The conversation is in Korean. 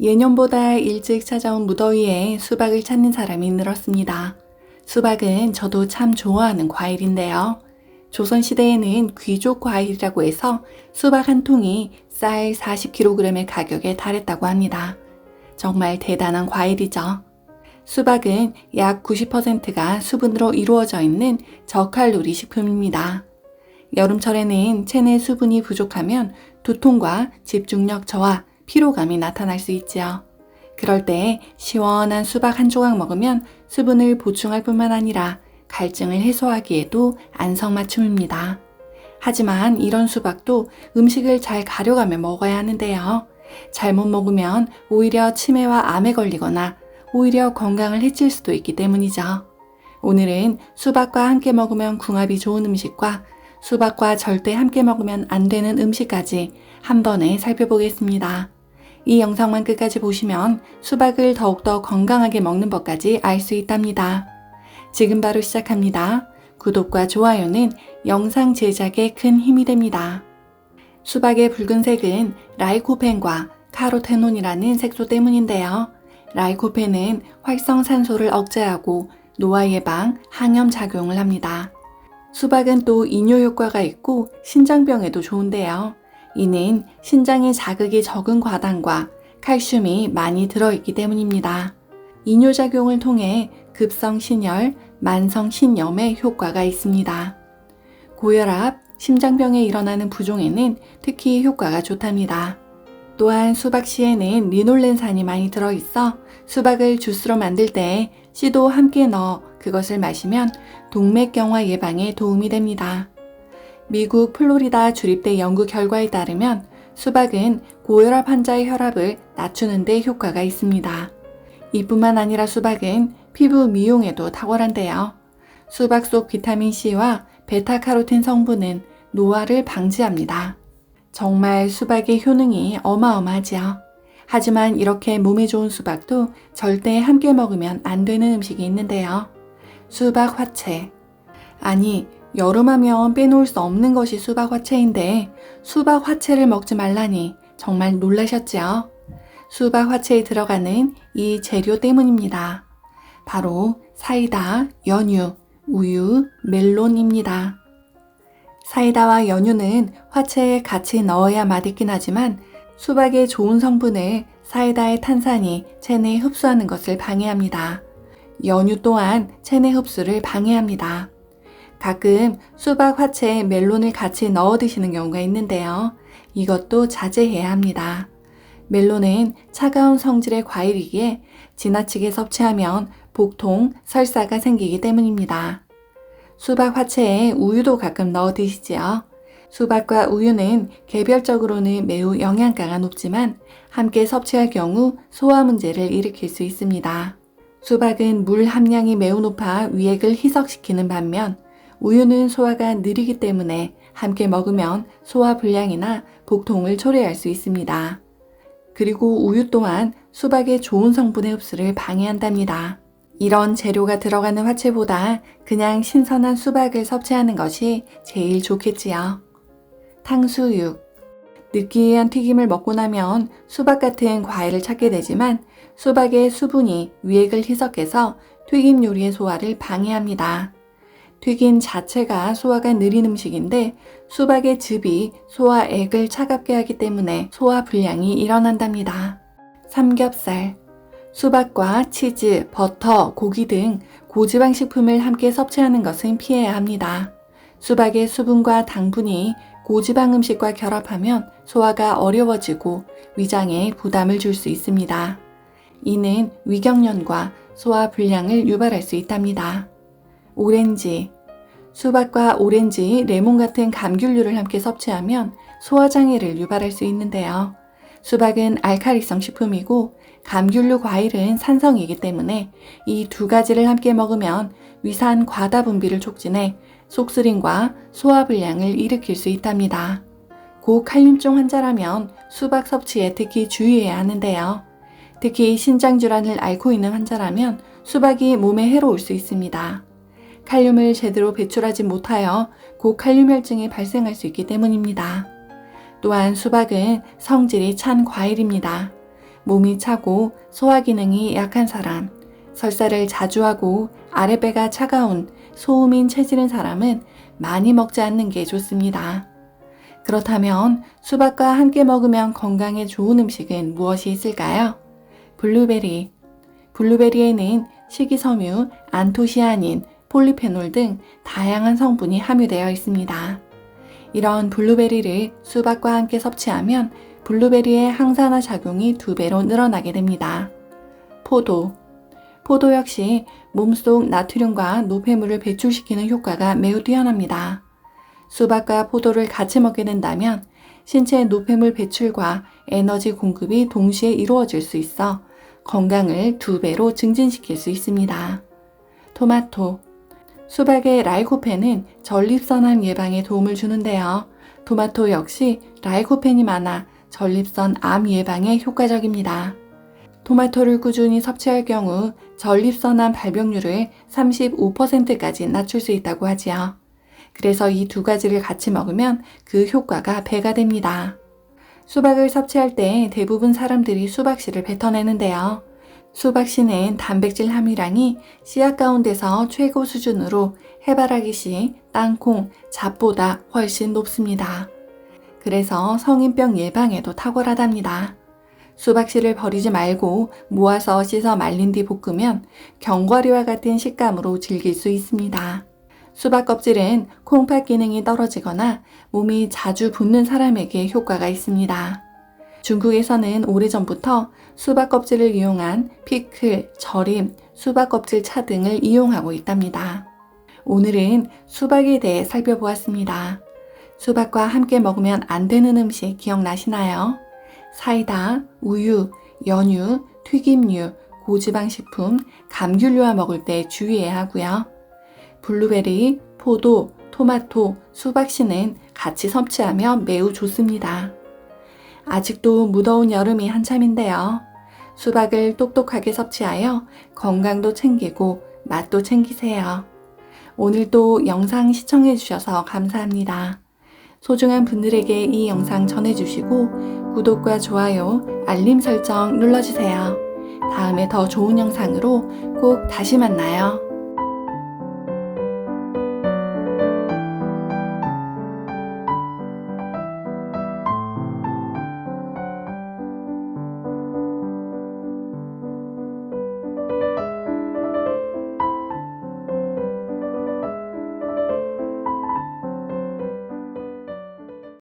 예년보다 일찍 찾아온 무더위에 수박을 찾는 사람이 늘었습니다. 수박은 저도 참 좋아하는 과일인데요. 조선시대에는 귀족 과일이라고 해서 수박 한 통이 쌀 40kg의 가격에 달했다고 합니다. 정말 대단한 과일이죠. 수박은 약 90%가 수분으로 이루어져 있는 저칼로리 식품입니다. 여름철에는 체내 수분이 부족하면 두통과 집중력 저하, 피로감이 나타날 수 있지요. 그럴 때 시원한 수박 한 조각 먹으면 수분을 보충할 뿐만 아니라 갈증을 해소하기에도 안성맞춤입니다. 하지만 이런 수박도 음식을 잘 가려가며 먹어야 하는데요. 잘못 먹으면 오히려 치매와 암에 걸리거나 오히려 건강을 해칠 수도 있기 때문이죠. 오늘은 수박과 함께 먹으면 궁합이 좋은 음식과 수박과 절대 함께 먹으면 안 되는 음식까지 한 번에 살펴보겠습니다. 이 영상만 끝까지 보시면 수박을 더욱더 건강하게 먹는 법까지 알 수 있답니다. 지금 바로 시작합니다. 구독과 좋아요는 영상 제작에 큰 힘이 됩니다. 수박의 붉은색은 라이코펜과 카로테논이라는 색소 때문인데요. 라이코펜은 활성산소를 억제하고 노화 예방, 항염 작용을 합니다. 수박은 또 이뇨 효과가 있고 신장병에도 좋은데요. 이는 신장에 자극이 적은 과당과 칼슘이 많이 들어있기 때문입니다. 이뇨작용을 통해 급성 신열, 만성 신염에 효과가 있습니다. 고혈압, 심장병에 일어나는 부종에는 특히 효과가 좋답니다. 또한 수박 씨에는 리놀렌산이 많이 들어있어 수박을 주스로 만들 때 씨도 함께 넣어 그것을 마시면 동맥경화 예방에 도움이 됩니다. 미국 플로리다 주립대 연구 결과에 따르면 수박은 고혈압 환자의 혈압을 낮추는 데 효과가 있습니다. 이뿐만 아니라 수박은 피부 미용에도 탁월한데요. 수박 속 비타민C와 베타카로틴 성분은 노화를 방지합니다. 정말 수박의 효능이 어마어마하지요. 하지만 이렇게 몸에 좋은 수박도 절대 함께 먹으면 안 되는 음식이 있는데요. 수박 화채. 아니, 여름하면 빼놓을 수 없는 것이 수박 화채인데 수박 화채를 먹지 말라니 정말 놀라셨죠? 수박 화채에 들어가는 이 재료 때문입니다. 바로 사이다, 연유, 우유, 멜론입니다. 사이다와 연유는 화채에 같이 넣어야 맛있긴 하지만 수박의 좋은 성분을 사이다의 탄산이 체내에 흡수하는 것을 방해합니다. 연유 또한 체내 흡수를 방해합니다. 가끔 수박 화채에 멜론을 같이 넣어 드시는 경우가 있는데요. 이것도 자제해야 합니다. 멜론은 차가운 성질의 과일이기에 지나치게 섭취하면 복통, 설사가 생기기 때문입니다. 수박 화채에 우유도 가끔 넣어 드시지요. 수박과 우유는 개별적으로는 매우 영양가가 높지만 함께 섭취할 경우 소화 문제를 일으킬 수 있습니다. 수박은 물 함량이 매우 높아 위액을 희석시키는 반면 우유는 소화가 느리기 때문에 함께 먹으면 소화 불량이나 복통을 초래할 수 있습니다. 그리고 우유 또한 수박의 좋은 성분의 흡수를 방해한답니다. 이런 재료가 들어가는 화채보다 그냥 신선한 수박을 섭취하는 것이 제일 좋겠지요. 탕수육. 느끼한 튀김을 먹고 나면 수박 같은 과일을 찾게 되지만 수박의 수분이 위액을 희석해서 튀김 요리의 소화를 방해합니다. 튀긴 자체가 소화가 느린 음식인데 수박의 즙이 소화액을 차갑게 하기 때문에 소화 불량이 일어난답니다. 삼겹살. 수박과 치즈, 버터, 고기 등 고지방 식품을 함께 섭취하는 것은 피해야 합니다. 수박의 수분과 당분이 고지방 음식과 결합하면 소화가 어려워지고 위장에 부담을 줄 수 있습니다. 이는 위경련과 소화 불량을 유발할 수 있답니다. 오렌지. 수박과 오렌지, 레몬 같은 감귤류를 함께 섭취하면 소화장애를 유발할 수 있는데요. 수박은 알칼리성 식품이고 감귤류 과일은 산성이기 때문에 이 두 가지를 함께 먹으면 위산 과다 분비를 촉진해 속쓰림과 소화불량을 일으킬 수 있답니다. 고칼륨증 환자라면 수박 섭취에 특히 주의해야 하는데요. 특히 신장 질환을 앓고 있는 환자라면 수박이 몸에 해로울 수 있습니다. 칼륨을 제대로 배출하지 못하여 고칼륨혈증이 발생할 수 있기 때문입니다. 또한 수박은 성질이 찬 과일입니다. 몸이 차고 소화 기능이 약한 사람, 설사를 자주 하고 아랫배가 차가운 소음인 체질인 사람은 많이 먹지 않는 게 좋습니다. 그렇다면 수박과 함께 먹으면 건강에 좋은 음식은 무엇이 있을까요? 블루베리. 블루베리에는 식이섬유, 안토시아닌, 폴리페놀 등 다양한 성분이 함유되어 있습니다. 이런 블루베리를 수박과 함께 섭취하면 블루베리의 항산화 작용이 두 배로 늘어나게 됩니다. 포도. 포도 역시 몸속 나트륨과 노폐물을 배출시키는 효과가 매우 뛰어납니다. 수박과 포도를 같이 먹게 된다면 신체 노폐물 배출과 에너지 공급이 동시에 이루어질 수 있어 건강을 두 배로 증진시킬 수 있습니다. 토마토. 수박의 라이코펜은 전립선암 예방에 도움을 주는데요. 토마토 역시 라이코펜이 많아 전립선 암 예방에 효과적입니다. 토마토를 꾸준히 섭취할 경우 전립선암 발병률을 35%까지 낮출 수 있다고 하지요. 그래서 이 두 가지를 같이 먹으면 그 효과가 배가 됩니다. 수박을 섭취할 때 대부분 사람들이 수박씨를 뱉어내는데요. 수박씨는 단백질 함유량이 씨앗 가운데서 최고 수준으로 해바라기 씨, 땅콩, 잡보다 훨씬 높습니다. 그래서 성인병 예방에도 탁월하답니다. 수박씨를 버리지 말고 모아서 씻어 말린 뒤 볶으면 견과류와 같은 식감으로 즐길 수 있습니다. 수박 껍질은 콩팥 기능이 떨어지거나 몸이 자주 붓는 사람에게 효과가 있습니다. 중국에서는 오래전부터 수박 껍질을 이용한 피클, 절임, 수박 껍질 차 등을 이용하고 있답니다. 오늘은 수박에 대해 살펴보았습니다. 수박과 함께 먹으면 안 되는 음식 기억나시나요? 사이다, 우유, 연유, 튀김류, 고지방 식품, 감귤류와 먹을 때 주의해야 하고요. 블루베리, 포도, 토마토, 수박씨는 같이 섭취하면 매우 좋습니다. 아직도 무더운 여름이 한참인데요. 수박을 똑똑하게 섭취하여 건강도 챙기고 맛도 챙기세요. 오늘도 영상 시청해주셔서 감사합니다. 소중한 분들에게 이 영상 전해주시고 구독과 좋아요, 알림 설정 눌러주세요. 다음에 더 좋은 영상으로 꼭 다시 만나요.